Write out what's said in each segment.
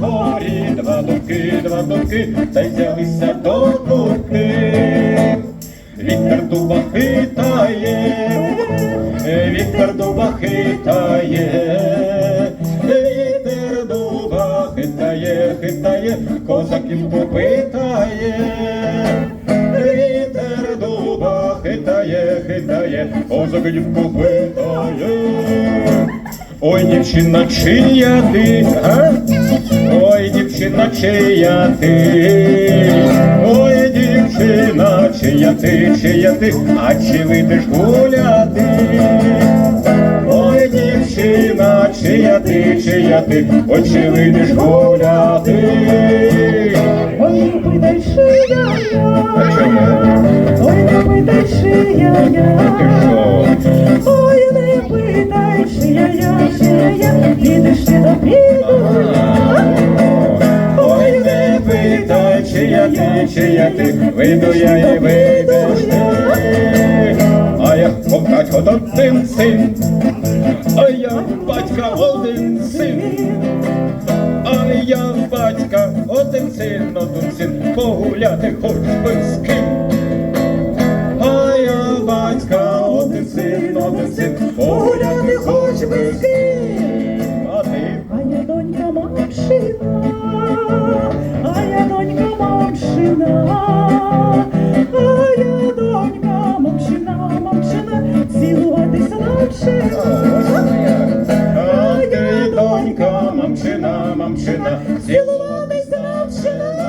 горі два дубки, два дубки, та й взялися до курки. Вітер дуба хитає, вітер дуба хитає, вітер дуба хитає, хитає, козаків попитає. Вітер дуба хитає, хитає, козаків попитає. Ой, дівчина, чия ти, а? Чия ти, ой, дівчина, чия ти, чия ти, а чи вийдеш гуляти? Ой, дівчина, чия ти, чия ти, ой, чи вийдеш гуляти? Ой, питай, шия А я. чому? Ой, не питай, шия Ти я. що? Ой, не питай, шия я, шия я. Підеш ти до піду. Питай, чия ти, чия ти, вийду я і вийдеш ти. А я покать один син, а я батька один син, а я батька один син, один син, погуляти хоч би з ким. А я батька один син, один син, погуляти А донька, мамчина, мамчина, Цілуватися навчина.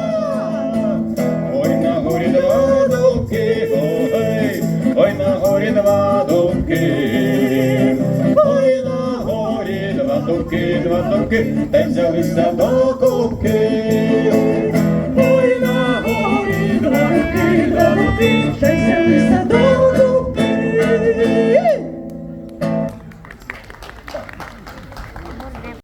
Ой, на горі два дубки, ой, ой, на горі два дубки, ой, на горі два дубки, два дубки, та й взялися до кубки.